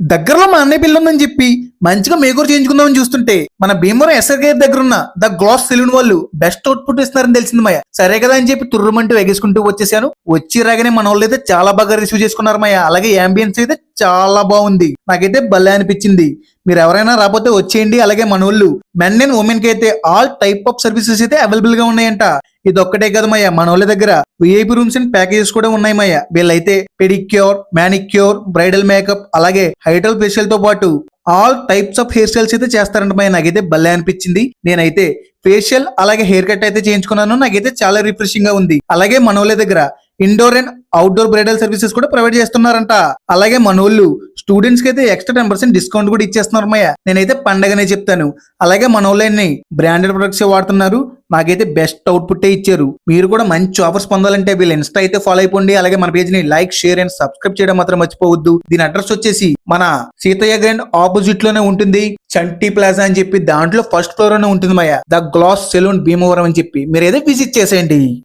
దగ్గరలో మా అన్నయ్య పిల్ల ఉందని చెప్పి మంచిగా మేకూరు చేయించుకుందామని చూస్తుంటే మన భీమవరం ఎస్ఆర్ గారి దగ్గర ఉన్న ద గ్లాస్ సెలూన్ వాళ్ళు బెస్ట్ అవుట్పుట్ ఇస్తున్నారని తెలిసింది మయ. సరే కదా అని చెప్పి తుర్రమంటూ ఎగేసుకుంటూ వచ్చేసాను. వచ్చి రాగానే మన వాళ్ళు అయితే చాలా బాగా రిసీవ్ చేసుకున్నారు మయ. అలాగే అంబియన్స్ అయితే చాలా బాగుంది. నాకైతే భలే అనిపించింది. మీరు ఎవరైనా రాకపోతే వచ్చేయండి. అలాగే మన మెన్ అండ్ ఉమెన్కి అయితే ఆల్ టైప్ ఆఫ్ సర్వీసెస్ అయితే అవైలబుల్గా ఉన్నాయంట. ఇది ఒక్కటే కదా మయ్య మన దగ్గర. విఐపి రూమ్స్ అండ్ ప్యాకేజెస్ కూడా ఉన్నాయి మయ్య. వీళ్ళైతే పెడిక్యూర్ మానిక్యూర్ బ్రైడల్ మేకప్ అలాగే హైటల్ ఫేషియల్తో పాటు all types of hair styles అయితే చేస్తారంట మరి. నాకైతే భలే అనిపించింది. నేనైతే ఫేషియల్ అలాగే హెయిర్ కట్ అయితే చేయించుకున్నాను. నాకైతే చాలా రిఫ్రెషింగ్గా ఉంది. అలాగే మనోళ్ళ దగ్గర indoor and outdoor bridal services కూడా ప్రొవైడ్ చేస్తున్నారంట. అలాగే మనోళ్ళు స్టూడెంట్స్కి అయితే ఎక్స్ట్రా టెన్ పర్సెంట్ డిస్కౌంట్ కూడా ఇచ్చేస్తున్నారు మయ్య. నేనైతే పండగనే చెప్తాను. అలాగే మనోళ్ళని బ్రాండెడ్ ప్రొడక్ట్స్ వాడుతున్నారు. నాకైతే బెస్ట్ అవుట్పుట్ ఇచ్చారు. మీరు కూడా మంచి ఆఫర్స్ పొందాలంటే వీళ్ళు ఇన్స్టా అయితే ఫాలో అయిపోండి. అలాగే మన పేజ్ని లైక్ షేర్ అండ్ సబ్స్క్రైబ్ చేయడం మాత్రం మర్చిపోవద్దు. దీని అడ్రస్ వచ్చేసి మన సీతయ్య గ్రాండ్ ఆపోజిట్లోనే ఉంటుంది. చంటి ప్లాజా అని చెప్పి దాంట్లో ఫస్ట్ ఫ్లోర్లోనే ఉంటుంది మయ్య ద గ్లాస్ సెలూన్ భీమవరం అని చెప్పి. మీరు ఏదో విజిట్ చేసేయండి.